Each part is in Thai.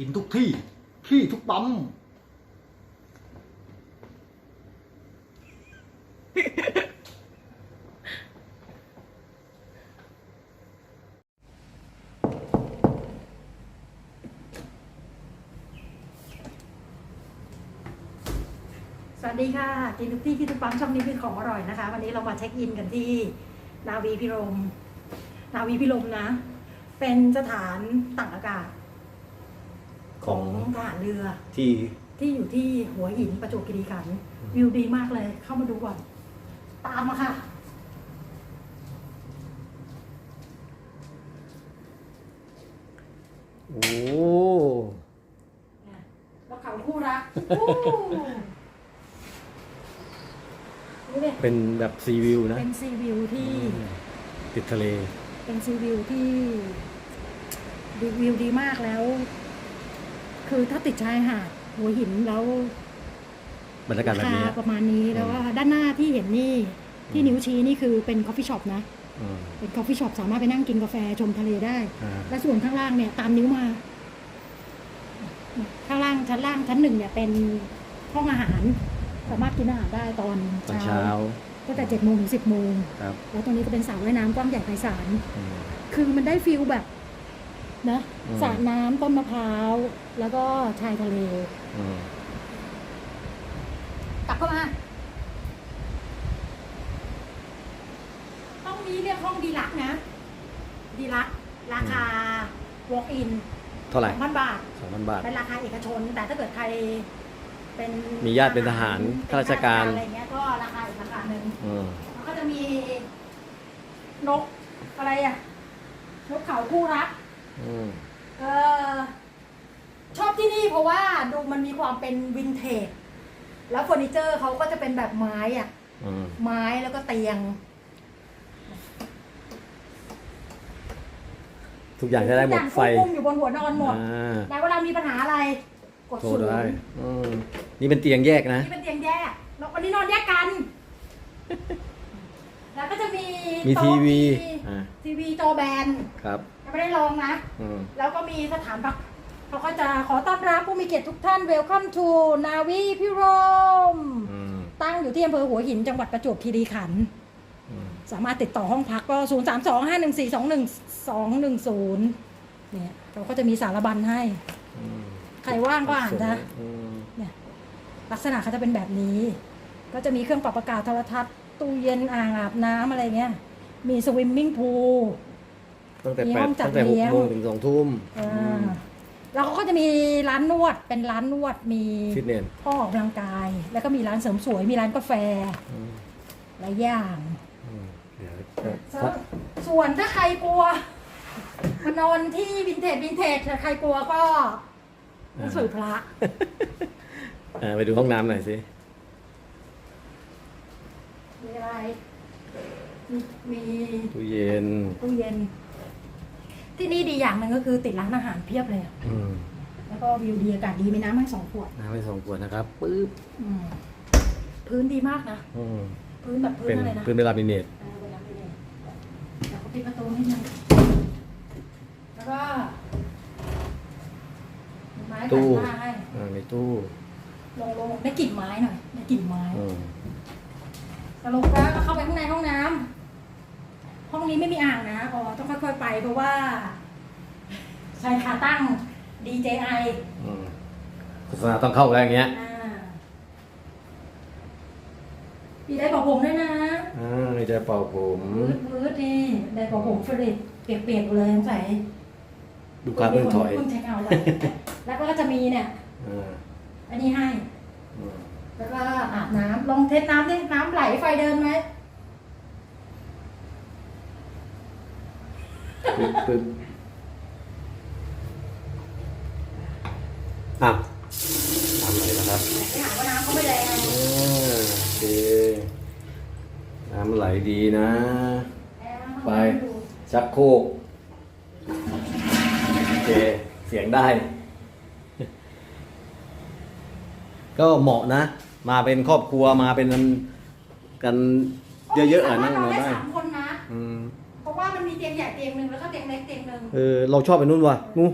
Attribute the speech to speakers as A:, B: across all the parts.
A: กินทุกที่ ขี้ทุกปั๊ม
B: สวัสดีค่ะ กินทุกที่ที่ทุกปั๊มช่องนี้เป็นของอร่อยนะคะ วันนี้เรามาเช็คอินกันที่นาวีพิรม นาวีพิรมนะ เป็นสถานต่างอากาศ ทหารเรือ
A: ที่
B: ที่อยู่ที่หัวหินประจวบคีรีขันธ์วิวดีมากเลย เข้ามาดูก่อน ตามมาค่ะ
A: โอ้
B: แล้วเขาคู่รักอู้นี่เลย
A: เป็นแบบซีวิวนะ
B: เป็นซีวิวที่
A: ติดทะเล
B: เป็นซีวิวที่ดีวิวดีมากแล้ว คือถ้าติดชายหาดหัวหินแล้ว
A: บรรยากาศ
B: รา
A: แบบ
B: คา
A: นี้
B: ประมาณนี้แล้วว่าด้านหน้าที่เห็นนี่ที่นิ้วชี้นี่คือเป็นคอฟฟี่ช็อปนะ
A: อืม
B: เป็นคอฟฟี่ช็อปสามารถไปนั่งกินกาแฟชมทะเลได้
A: อ่า
B: และส่วนข้างล่างเนี่ยตามนิ้วมา ข้างล่างชั้นล่างชั้นหนึ่งเนี่ยเป็นห้องอาหาร สามารถกินอาหารได้ตอน
A: ตอน
B: เช้า
A: เช้า
B: ตั้งแต่เจ็ดโมงถึงสิบโมง
A: ครับ
B: แล้วตรงนี้ก็เป็นสระว่ายน้ำกว้างใหญ่ไพศาล
A: อืม
B: คือมันได้ฟิลแบบ นะ
A: อืม
B: สระน้ำต้นมะพร้าว แล้วก็ชายทะเล
A: อืม
B: กลับเข้ามาห้องนี้เรียกห้องดีลักซ์นะ ดีลักซ์ราคา walk in
A: เท่าไหร่
B: 2,000บาท
A: สองพันบาท
B: เป็นราคาเอกชน แต่ถ้าเกิดใครเป็น
A: มีญาติเป็นทหารข้าราชการ
B: เป็นอะไรเงี้ยก็ราคาอีกราคาหนึ่ง
A: อืม
B: แล้วก็จะมีนกอะไรอะนกเขาคู่รัก
A: อืม
B: เออชอบที่นี่เพราะว่าดูมันมีความเป็นวินเทจ แล้วเฟอร์นิเจอร์เขาก็จะเป็นแบบไม้อะ
A: อืม
B: ไม้แล้วก็เตียง
A: ทุกอย่างจะได้หมดไฟ
B: ทุกอย่างควบคุมอยู่บนหัวนอนหมด
A: อ่า
B: แล้วเวลามีปัญหาอะไร กด
A: โทร
B: ศูนย์
A: ได้ อืมนี่เป็นเตียงแยกนะ
B: นี่เป็นเตียงแยกแล้ววันนี้นอนแยกกัน แล้วก็จะมี
A: มี
B: โต๊ะ
A: ทีวี
B: มี
A: อ่า
B: ทีวีจอแบน
A: ครับ
B: ยังไม่ได้ลองนะ
A: อืม
B: แล้วก็มีสถานพักเขาก็จะขอต้อนรับผู้มีเกียรติทุกท่าน Welcome to นาวีพิรม
A: อืม
B: ตั้งอยู่ที่อำเภอหัวหินจังหวัดประจวบคีรีขันธ์
A: อืม
B: สามารถติดต่อห้องพักก็ 0 3 2 5 1 4 2 1 2 1 0 เนี่ยเราก็จะมีสารบัญให้
A: อืม
B: ใครว่างก็อ่านนะ
A: อืม
B: เนี่ยลักษณะเขาจะเป็นแบบนี้ ก็จะมีเครื่องปรับอากาศโทรทัศน์ ตู้เย็นอ่างอาบน้ำอะไรเงี้ย มีสวิมมิ่งพูล
A: ตั้งแต่
B: มี
A: แป
B: ห้
A: ด
B: องจัด
A: ตั้งแต่ห
B: เลี้
A: ก
B: ยง
A: โมงถึงสองทุ่ม
B: อ่าแล้วเขาก็จะมีร้านนวดเป็นร้านนวดมี
A: ฟิตเนส
B: ห้องออกกำลังกาย แล้วก็มีร้านเสริมสวยมีร้านกาแฟ
A: อืม
B: หลายอย่าง
A: อืมเดี๋ยว
B: ส่วนถ้าใครกลัวมานอนที่วินเทจวินเทจใครกลัวก็หนังสือพระ
A: อ่าไปดูห้องน้ำหน่อยสิ
B: มีอะไร มีมี
A: ตู้เย็น
B: ตู้เย็น ที่นี่ดีอย่างหนึ่งก็คือติดร้านอาหารเพียบเลยอะ
A: อืม
B: แล้วก็วิวดีอากาศดีมีน้ำให้สองขวด
A: น้ำไปสองขวดนะครับปึ๊บ
B: อืมพื้นดีมากนะ
A: อืม
B: พื้นแบบพื้น
A: เป็น
B: อะไรนะ
A: เป็นเวลามิเนต
B: เออเวลาไปเนี่ยเดี๋ยวเขาปิดประตูให้หน่อยแล้วก็มีไม้ขัดหน้าให้
A: อ่าในตู้
B: ลงลงได้กลิ่นไม้หน่อยได้กลิ่นไม้
A: อืม
B: สรุปแล้วก็เข้าไปข้างในห้องน้ำ ห้องนี้ไม่มีอ่างนะอ๋อต้องค่อยๆไปเพราะว่าใช้ขาตั้ง DJI
A: อืมโฆษณาต้องเข้าแล้วอย่างเงี้ย
B: อ่าพี่ได้บอกผมด้วยนะ
A: อ่าไม่จะเป่าผม
B: วืดวืดนี่ได้บอกผมฟริดเปียกๆเลยสงสัย
A: ลูกค้าเพิ่งถอย
B: เพิ่งเช็คเอาท์เลยแล้วก็จะมีเนี่ย
A: อ่า
B: อันนี้ให้
A: อืม
B: แล้วก็อาบน้ำลองเทสน้ำดิน้ำไหลไฟเดินไหม
A: ปึ๊บปึ๊บอะทำอะไรนะครับ
B: ไปหาว่าน้ำเขาไม่แรง
A: อ่าโอเคน้ำไหลดีนะ ไป ชักโครกโอเค เสียงได้ ก็เหมาะนะ มาเป็นครอบครัวมาเป็นกันเยอะๆอะนั่ง
B: นอน
A: มา
B: ได้ สามคนนะ ว่ามันมีเตียงใหญ่เตียงหนึ่งแล้วก็เตียงเล็กเตียงหนึ่ง
A: เออเราชอบไปนู่นว่ะนู่น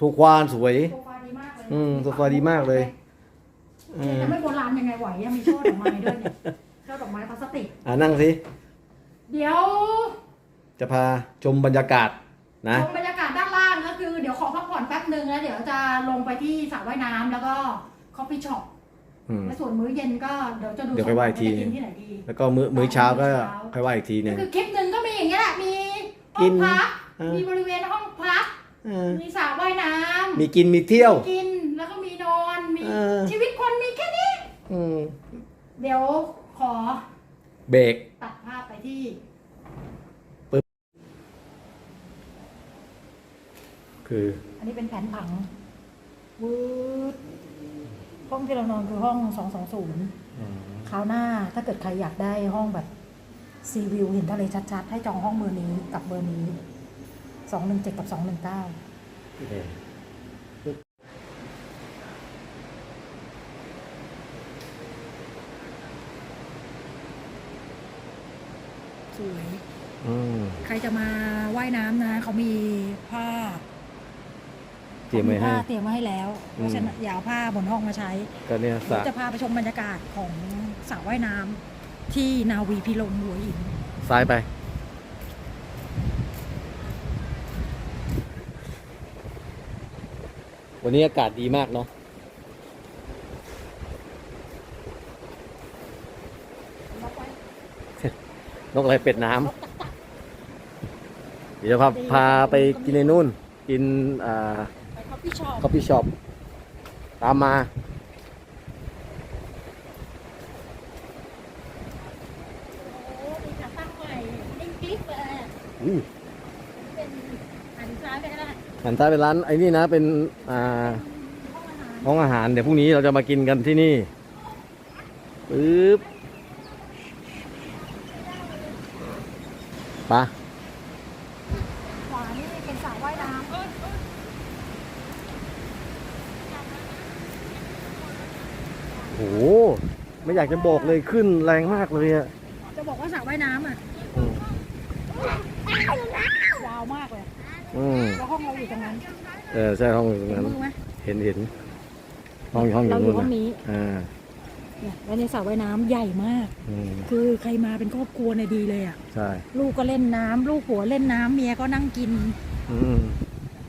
A: ทุกควานสวย
B: โซฟาดีมากเลย
A: อืมโซฟาดีมากเลย เออ
B: จะไม่โบราณยังไงไหวอะมีช่อดอกไม้ด้วยเนี่ยช่อดอกไม้พลาสติก
A: อ่านั่งสิ
B: เดี๋ยว
A: จะพาชมบรรยากาศนะ
B: ชมบรรยากาศด้านล่างก็คือ เดี๋ยวขอพักผ่อนแป๊บหนึ่งแล้วเดี๋ยวจะลงไปที่สระว่ายน้ำแล้วก็คอฟฟี่ช็อป
A: อืม
B: และส่วนมื้อเย็นก็เดี๋ยวจะดู
A: เดี๋ยวไปไหว้อีกที
B: จะกินที่ไหนดี
A: แล้วก็มื้อมื้อเช้าก็ค่อยว่าอีกทีห
B: ก็
A: นึ่ง
B: คือคลิปหนึ่งก็มีอย่างเงี้ยแหละมีห้
A: กิ
B: อง
A: น
B: พัก
A: เออ
B: มีบริเวณห้องพัก
A: เออ
B: มีสระว่ายน้ำ
A: มีกินมีเที่ยว
B: กินแล้วก็มีนอนมี
A: เออ
B: ชีวิตคนมีแค่นี้
A: อืม
B: เดี๋ยวขอ
A: เบรก
B: ตัดภาพไปที่
A: คือ
B: อันนี้เป็นแผนผังวืด ห้องที่เรานอนคือห้อง220คราวหน้าถ้าเกิดใครอยากได้ห้องแบบซีวิวเห็นทะเลชัดๆ ให้จองห้องเบอร์นี้กับเบอร์นี้217กับ219สวย
A: อืม
B: ใครจะมาว่ายน้ำนะ เขามีผ้า
A: เตรียมไว้ให้
B: ผ้าเตรียมไว้ให้แล้วเพราะฉะนั้นอย่าเอาผ้าบนห้องมาใช้
A: ก็เนี่ยสระ
B: จะพาไปชมบรรยากาศของสระว่ายน้ำที่นาวีพิลมหัวหิน
A: ซ้ายไป วันนี้อากาศดีมากเนาะนกอะไรเป็ดน้ำเดี๋ยวจะพาพาไปกินในนู่น กินอ่า
B: ไปคอฟฟี่ช็อป
A: คอฟฟี่ช็อปตามมา
B: โอ้มีขาตั้งใหม่นิ่งกลิปเลย
A: อืม
B: เป็นหันซ้ายไปก็ได้
A: หันซ้ายเป็นร้านไอ้นี่นะ เป็นอ่า
B: ห้องอาหาร
A: ห้องอาหาร เดี๋ยวพรุ่งนี้เราจะมากินกันที่นี่ปึ๊บไปะ
B: ขวานี่เป็นสระว่ายน้
A: โอ้โห ไม่อยากจะบอกเลยขึ้นแรงมากเลยอะำ
B: จะบอกว่าสระว่ายน้ำอะ
A: อืม
B: ยาวมากเลย
A: อืม
B: แล้วห้องเราอยู่ตรงนั้น
A: เออใช่ห้องอยู่ตรง
B: เห็น
A: นั้น
B: มือไหม
A: เห็นเห็นห้องห้องอยู่
B: เราอยู่
A: นู่น
B: ห้อง
A: นะ
B: นี้
A: อ่า
B: เนี่ยแล้วในสระว่ายน้ำใหญ่มาก
A: อืม
B: คือใครมาเป็นครอบครัวเนี่ยดีเลยอะ
A: ใช่
B: ลูกก็เล่นน้ำลูกหัวเล่นน้ำเมียก็นั่งกิน
A: อืม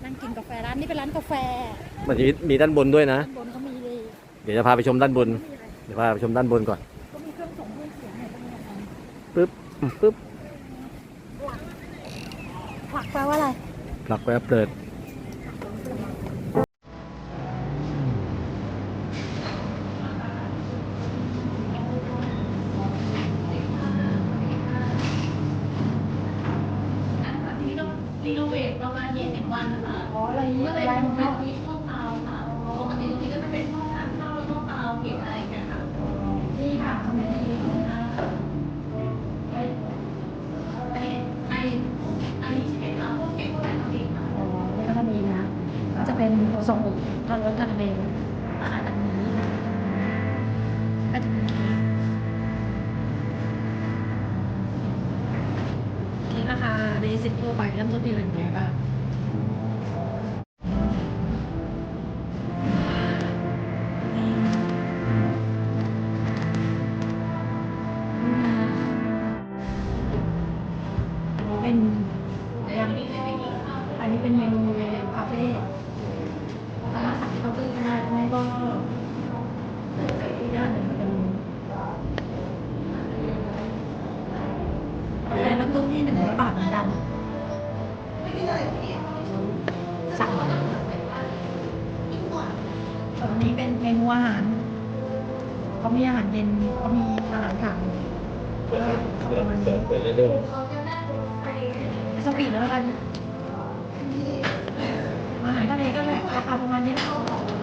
B: นั่งกินกาแฟร้านนี้เป็นร้านกาแฟ
A: มันจะมีมีด้านบนด้วยนะ
B: ด้านบนเขามี เลย
A: เดี๋ยวจะพาไปชมด้านบน
B: มีอะไร
A: เดี๋ยวพาไปชมด้านบนก่อน
B: ก็มีเครื่องส่งเครื่องเสียงอะไรพวกนี้นะคะ
A: ปึ๊บอืมปึ๊บ
B: ผลักแปลว่าอะไร
A: ผลักแวบเปิด
C: รีโนเวทประมาณ20วันนะคะ
B: อ๋ออะไร
C: ก็เลย
B: อะไร
C: เป็น
B: ของ
C: ห้
B: เขา
C: อง ทะ ราคา
B: ประมาณนี้
A: เท่า
B: ของ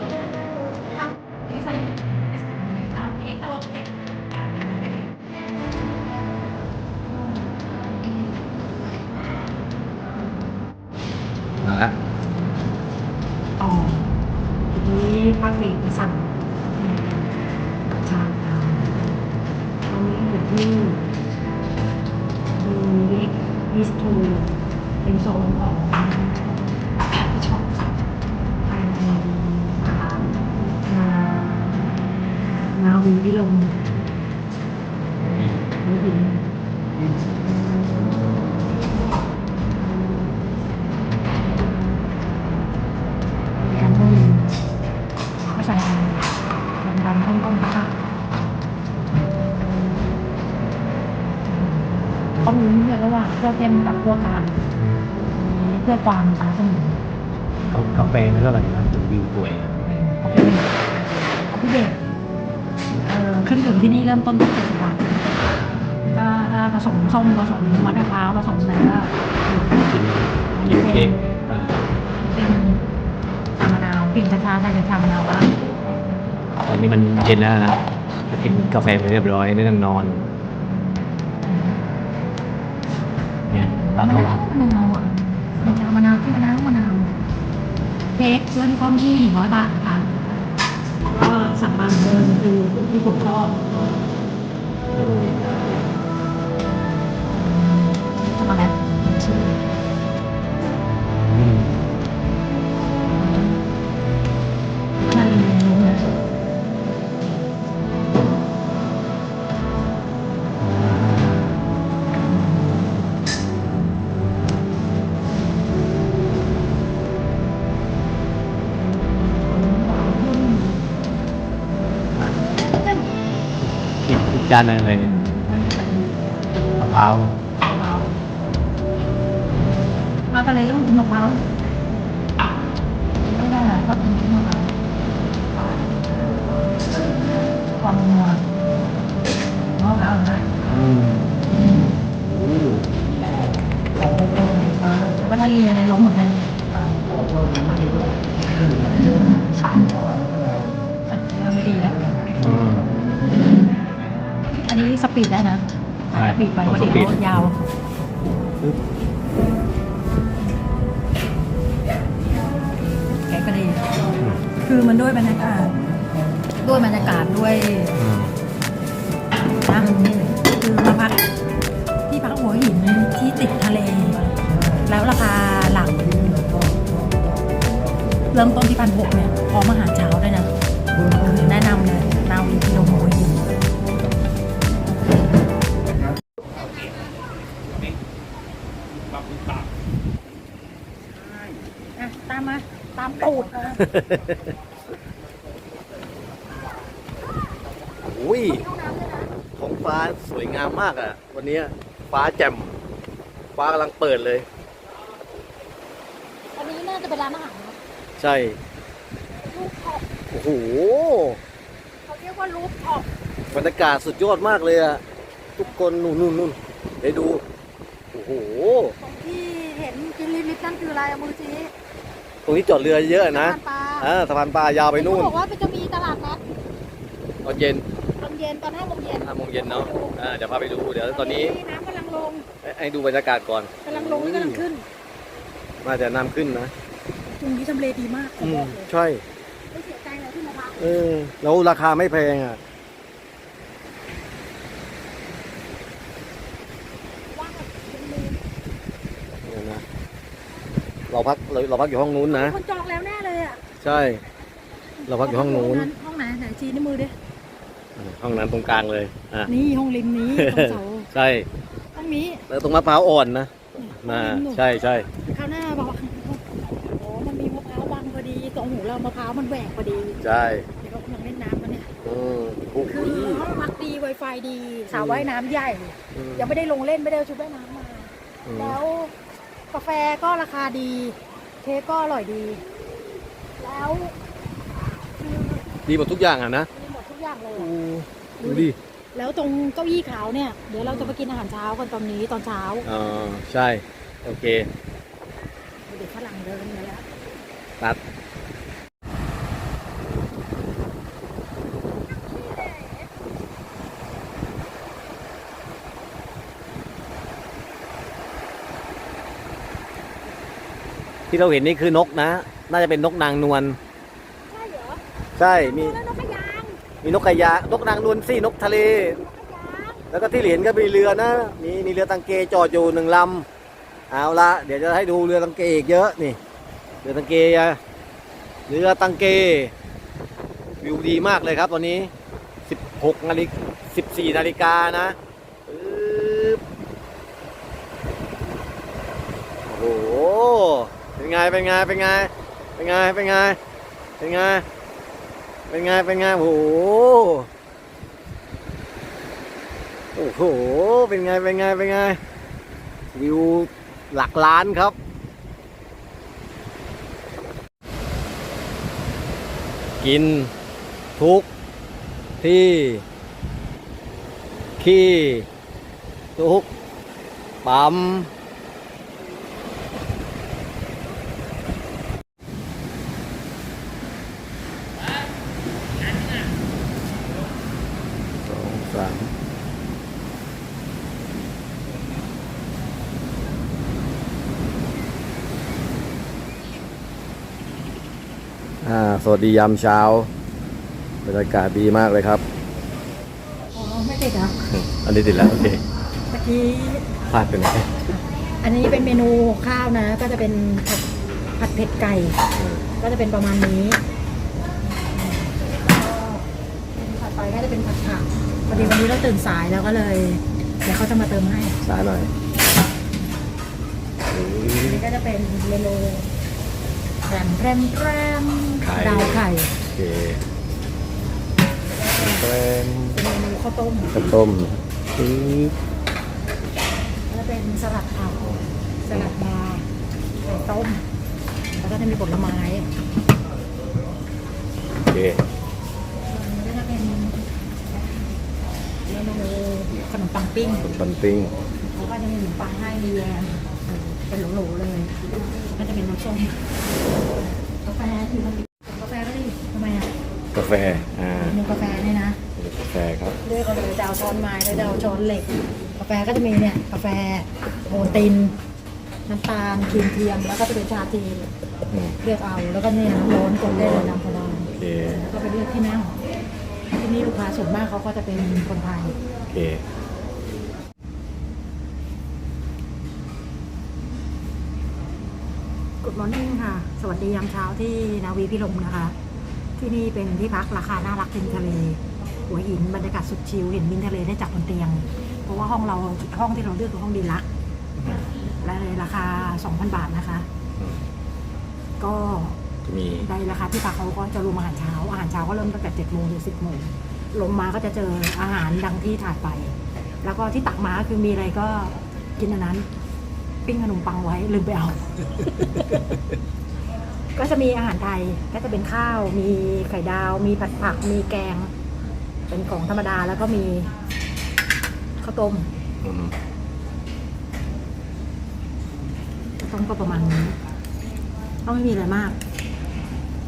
B: พื่อเข้มกับเพื่อกลางมีเพื่อความตาสมุน
A: เขากาแฟไม่เท่าไหร่นะวิวสวยอะ
B: ของพี่เด็กของพี่เด็กเอ่อเครื่องดื่มที่นี่เริ่มต้นที่เจ็ดสิบบาทก็ถ้าผสมส้มผสมมะพร้าวผสมอะไรก็
A: กินกินเค้กอ่า
B: เป็นชามะนาวกลิ่นช้าๆได้จะชามะนาวบ้าง
A: ตอนนี้มันเย็นแล้วนะก็กินกาแฟไปเรียบร้อยไม่ต้องนอน มะ
B: นาวมะนาวอะมะนชามะนาวที่มะนาวมะนาวเค้กเริ่มต้นที่หนึ่งร้อยบาทค่ะก็สั่งมาเหมือนเดิมคือที่ผมชอบช็อกโกแลตชื่อ
A: จานอะไรเลยมะพร้าว
B: มาทะเลต้องกินมะพร้าวไม่ได้หรอกก็กินมะพร้าวความนัวมะพร้าวนะ
A: อืมโอ้
B: ว่าทะเลอะไรล้มเหมือนกันไม่ ปีดได้นะ
A: ใช่
B: สปีดไป
A: ต้อง
B: วัน
A: ส
B: นี้
A: ปีด
B: รถยาว
A: ปึ๊บ
B: แกก็ดี คือมันด้วยบรรยากาศ ด้วยบรรยากาศด้วย
A: อืม
B: นะคือมาพักที่พักหัวหินที่ติดทะเล แล้วราคาหลัก เริ่มต้นที่พันหกเนี่ยพร้อมอาหารเช้า อุ้ย
A: ท้องฟ้าสวยงามมากอะ วันนี้ฟ้าแจ่ม ฟ้ากำลังเปิดเลย
B: อันนี้น่าจะเป็นร้านอาหารนะ
A: ใช่
B: รูปท็อป
A: โอ้โห
B: เขาเรียกว่ารูปท็อป
A: บรรยากาศสุดยอดมากเลยอะ ทุกคนนู่นนู่นนู่นได้ดู โอ้โห
B: ตรงที่เห็นกินลิฟต์นั่นคืออะไรอะมือชี้
A: ตรงนี้จอดเรือเยอะนะ
B: สะพานปลา
A: อ่าสะพานปลายาวไปนู่น
B: เขาบอกว่ามันจะมีตลาดนัด
A: ตอนเย็น
B: ตอนเย็นตอนห้าโมงเย็น
A: ห้าโมงเย็นเนาะอ่าเดี๋ยวพาไปดูเดี๋ยวตอนนี้
B: น้ำกำลังลง
A: ให้ให้ดูบรรยากาศก่อน
B: กำลังลงหรือกำลังขึ้น
A: น่าจะน้ำขึ้นนะ
B: ตรงนี้ทำเลดีมากผม
A: อื
B: บ
A: ม
B: อกเลย
A: ใช่
B: ไม่เสียใจเลยที่มาพัก
A: เออแล้วราคาไม่แพงอะ
B: ว่างแบบยังมี
A: เนี่ยนะ เราพักเราเราพักอยู่ห้องนู้นนะ
B: คนจองแล้วแน่เลยอะ
A: ใช่ เราพักอยู่ห้องนู้น
B: ห้องไหนไหนชี้ในวมือดิ
A: ห้องนั้นตรงกลางเลย อะ
B: นี่ห้องริมนี้ตรงเสา
A: ใช่
B: ห้องนี้
A: แล้วตรงมะพร้าวอ่อนนะ
B: ห้
A: มา
B: องริมหนู
A: ใช่ใช่
B: คราวหน้าบอกว่าโอ้มันมีมะพร้าวบังพอดี ตรงหูเรามะพร้าวมันแหวกพอดี
A: ใช่
B: เดี๋ยวเขากำลังเล่นน้ำกันเนี่ย
A: อืมโอ้โห
B: คือห้องพักดี Wi-Fi ดีสระว่ายน้ำใหญ่
A: อืม
B: ยังไม่ได้ลงเล่นไม่ได้เอาชุดว่ายน้ำมา
A: อืม
B: แล้ว กาแฟก็ราคาดี เค้กก็อร่อยดี แล้วคือ
A: ดีหมดทุกอย่างอะนะ
B: มีหมดทุกอย่างเลย
A: โอ้
B: อะ
A: ดูดิ
B: แล้วตรงเก้าอี้ขาวเนี่ย เดี๋ยวเราจะไปกินอาหารเช้ากันตอนนี้ตอนเช้า
A: อ่าใช่ โอเค
B: เด็กฝรั่งเดินมาแล้ว
A: ตัด ที่เราเห็นนี่คือนกนะ น่าจะเป็นนกนางนวล
B: ใช่เหรอ
A: ใช่มี
B: แล้วนกกระยาง
A: มีนกกระยางนกนางนวลสินกทะเล
B: นกกระยาง
A: แล้วก็ที่เห็นก็มีเรือนะ มีมีเรือตังเกจอดอยู่หนึ่งลำเอาละเดี๋ยวจะให้ดูเรือตังเกอีกเยอะนี่เรือตังเกอะเรือตังเกวิวดีมากเลยครับตอนนี้สิบหกนาฬิกสิบสี่นาฬิกานะปึ๊บโอ้โหเป็น ไง เป็นไง เป็นไง เป็นไง เป็นไง เป็นไง เป็นไง เป็นไง โอ้โห โอ้โห เป็นไง เป็นไง เป็นไง วิวหลักล้านครับกินทุกที่ขี้ทุกปั๊มสองสามอ่าส วัสดียามเช้าบรรยากาศดีมากเลยครับ
B: อ๋อไม่ติดเหรอ
A: อันนี้ติดแล้วโอเค
B: ตะกี้
A: พลาดไปไหน
B: อันนี้เป็นเมนูข้าวนะ ก็จะเป็นผัดผัดเผ็ดไก่ ก็จะเป็นประมาณนี้แล้วก็ผัดไปก็จะเป็นผัดผักพอดีวันนี้เราตื่นสายแล้วก็เลย เดี๋ยวเขาจะมาเติมให้
A: สายหน่อย
B: อันนี้ก็จะเป็นเมนู แรมแรมแรม
A: ไข่
B: ดาวไข่
A: โอเคแกรม
B: เป็นเมนูข้าวต้ม
A: ข้าวต้มปึ๊บ
B: แล้วเป็นสลัดผักสลัดบาร์ไข่ต้ม แล้วก็จะมีผลไม้
A: โอเค
B: อันนี้ก็จะเป็นเมนูขนมปังปิ้ง
A: ขนมปังปิ้ง
B: แล้วก็จะมีขนมปังให้มีแยมเออเป็นโหลๆเลย ก็จะเป็นน้ำส้มกาแฟที่มันกาแฟก็ได้ทำไมอะ
A: กาแฟ อ่า
B: มีกาแฟเนี่ยนะ
A: กาแฟครับ
B: เลือกเอาเลยจะเอาช้อนไม้หรือจะเอาช้อนเหล็ก กาแฟก็จะมีเนี่ยกาแฟโมตินน้ำตาลครีมเทียมแล้วก็จะเป็นชาจีน
A: อืม
B: เลือกเอาแล้วก็เนี่ยน้ำร้อนกดได้เลยน้ำพลาน
A: โอเค
B: แล้วก็ไปเลือกที่นั่งที่นี่ลูกค้าส่วนมากเขาก็จะเป็นคนไทย
A: โอเค
B: Good morning ค่ะ สวัสดียามเช้าที่นาวีพิรมนะคะ ที่นี่เป็นที่พักราคาน่ารักริมทะเล หัวหินบรรยากาศสุดชิลเห็นวิวทะเลได้จากบนเตียง เพราะว่าห้องเราห้องที่เราเลือกคือห้องดีลักซ์และในราคา 2,000 บาทนะคะ
A: อืม
B: ก็
A: จะมี
B: ในราคาที่พักเขาก็จะรวมอาหารเช้า อาหารเช้าก็เริ่มตั้งแต่7โมงถึง10โมงลงมาก็จะเจออาหารดังที่ถ่ายไป แล้วก็ที่ตักมาคือมีอะไรก็กินอันนั้น ปิ้งขนมปังไว้ลืมไปเอา ก็จะมีอาหารไทยก็จะเป็นข้าว มีไข่ดาว มีผัดผัก มีแกง เป็นของธรรมดาแล้วก็มีข้าวต้ม
A: อืม
B: ข้าวต้มก็ประมาณนี้ก็ไม่มีอะไรมาก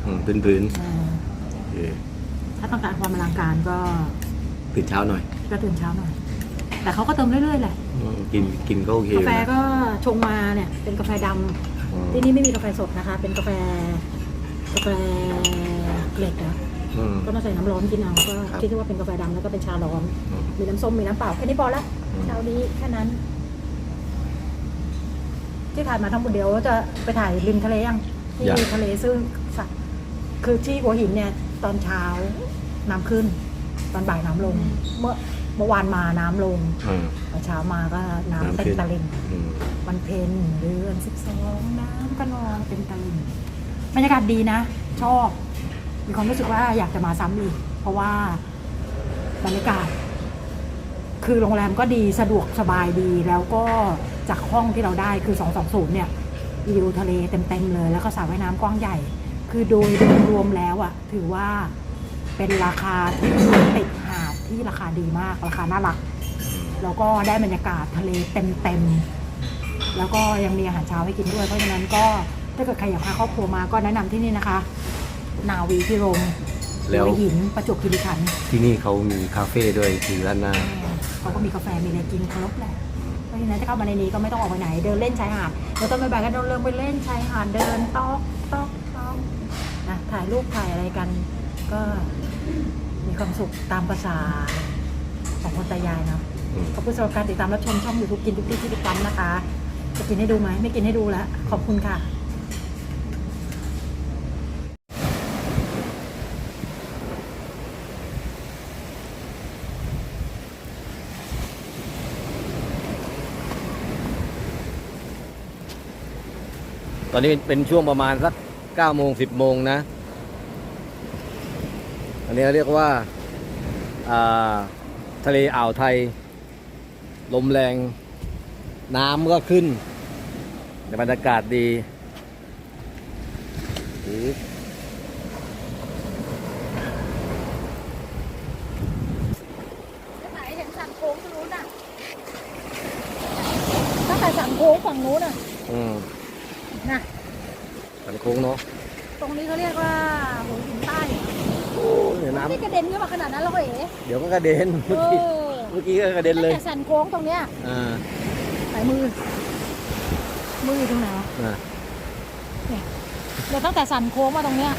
A: อืมพื้นพื้น
B: เออ
A: ๆโอเค
B: ถ้าต้องการความอลังการก็
A: ตื่นเช้าหน่อย
B: ก็ตื่นเช้าหน่อย แต่เขาก็เติมเรื่อยๆแหละ
A: อืมกินกินก็โอเค
B: กาแฟ
A: นะ
B: ก็ชงมาเนี่ยเป็นกาแฟดำ
A: อืม
B: ที่นี่ไม่มีกาแฟสดนะคะ เป็นกาแฟกาแฟเกล็ดอะ
A: อืม
B: ก็มาใส่น้ำร้อนกินเอาก็
A: ครับ
B: คิดว่าเป็นกาแฟดำแล้วก็เป็นชาร้อน
A: อืม
B: มีน้ำส้มมีน้ำเปล่าแค่นี้พอละ
A: อืม
B: เช้านี้แค่นั้น ที่ถ่ายมาทั้งหมดเดียวจะไปถ่ายริมทะเลยังที่ทะเลซึ่งสัตว์คือที่หัวหินเนี่ย ตอนเช้าน้ำขึ้น ตอนบ่ายน้ำลง เมื่อ เมื่อวานมาน้ำลง
A: อืม
B: ตอนเช้ามาก็น้ำ
A: น้ำ
B: เต็
A: ขึ้
B: ม
A: น
B: ตะลิง
A: อืม
B: วันเพ็ญเดือนสิบสองน้ำก็นองเป็นตะลิงบรรยากาศดีนะ ชอบ มีความรู้สึกว่าอยากจะมาซ้ำอีก เพราะว่าบรรยากาศ คือโรงแรมก็ดีสะดวกสบายดีแล้วก็จากห้องที่เราได้คือ 220 เนี่ยวิวทะเลเต็มๆเลย แล้วก็สระว่ายน้ำกว้างใหญ่ คือโดยรวมๆแล้วอะถือว่าเป็นราคาที่ติดหาด ที่ราคาดีมาก ราคาน่ารัก แล้วก็ได้บรรยากาศทะเลเต็มๆ แล้วก็ยังมีอาหารเช้าให้กินด้วย เพราะฉะนั้นก็ถ้าเกิดใครอยากพาครอบครัวมาก็แนะนำที่นี่นะคะ นาวีพิรม
A: แล้ว
B: หัวหินประจวบคีรีขันธ์
A: ที่นี่เขามีคาเฟ่ด้วยคือด้านหน้า
B: เขาก็มีกาแฟมีอะไรกินครบแหละ เพราะฉะนั้นถ้าเข้ามาในนี้ก็ไม่ต้องออกไปไหน เดินเล่นชายหาดแล้วต้นบ่ายๆก็เดินเริ่มไปเล่นชายหาดเดินต๊อกต๊อกต๊อกนะถ่ายรูปถ่ายอะไรกัน ก็ มีความสุขตามภาษาของคนตายายเนาะขอบคุณสำหรับการติดตามรับชมช่องอยู่ทุกกินทุกที่ทุกวันนะคะ จะกินให้ดูไหมไม่กินให้ดูแล้วขอบคุณค่ะ
A: ตอนนี้เป็นช่วงประมาณสัก9โมง10โมงนะ อันนี้เรียกว่าอ่าทะเลอ่าวไทย ลมแรง น้ำก็ขึ้นแต่บรรยากาศดีอือ
B: ไหนเห็นสันโค้งตรงนู้นน่ะตั้งแต่สันโค้งฝั่งนู้นน่ะ
A: อืม
B: นะ
A: สันโค้งเนาะ
B: ตรงนี้เขาเรียกว่าหัวหินใต้
A: โอ้ยเดี๋ยวน้
B: ไม่กระเด็นขึ้นมาขนาดนั้นหรอกเอ๋ำ
A: เดี๋ยวก็กระเด็น
B: เอ
A: เมื่อกี้
B: อ
A: เมื่อกี้ก็กระเด็น
B: ตั้ง
A: เลย
B: แต่สันโค้งตรงเนี้ย
A: อ่า
B: สายมือ มืออยู่ตรงไหนวะ
A: อ่า
B: เดี๋ยวตั้งแต่สันโค้งมาตรงเนี้ย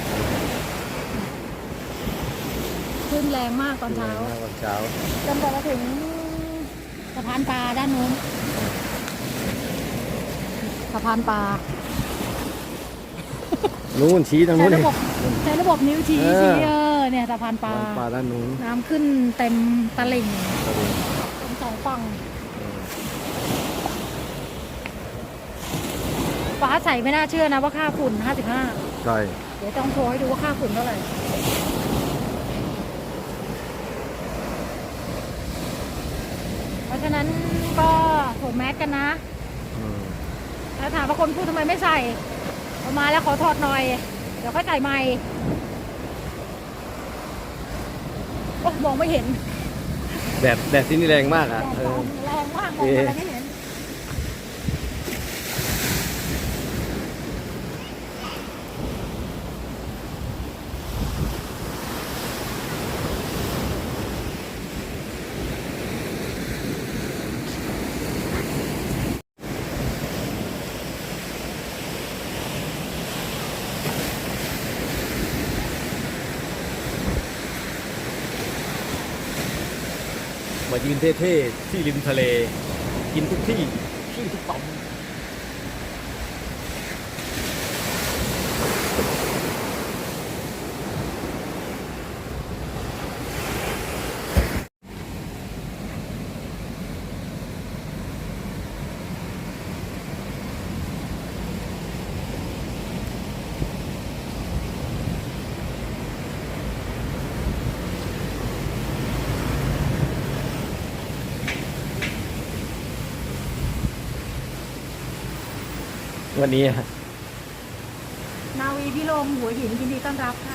B: ขึ้นแรงมากตอนเช้า
A: ตอนเช้า
B: จนกว่าจะถึงสะพานปลาด้านนู้นสะพานปลา
A: นู้นชี้ทาง
B: ใช้
A: นู้น
B: ระ
A: เอง
B: บบใช้ระบบนิ้วชี้
A: เออ
B: ชี้ เออเนี่ยสะพานปลา
A: ปลาด้านนู้น
B: น้ำขึ้นเต็มตลิ่งเต็มสองฝั่งฟ้าใสไม่น่าเชื่อนะว่าค่าฝุ่น 55
A: ใช่
B: เดี๋ยวต้องโชว์ให้ดูว่าค่าฝุ่นเท่าไหร่เพราะฉะนั้นก็สวมแมสกันนะ
A: อืม
B: แล้วถามว่าคนพูดทำไมไม่ใส่เอามาแล้วขอถอดหน่อย เดี๋ยวค่อยใส่ใหม่ โอ้มองไม่เห็น
A: แดดแดดที่นี่แรงมากอะ
B: แดด
A: เอ
B: ร้อ
A: อน
B: แรงมากมองอะไรไม่เห็น
A: มา ยืนเท่ๆที่ริมทะเล กินทุกที่ที่ทุกต่อม วันนี้อะ
B: นาวีพิรมหัวหินยินดีต้อนรับค่ะ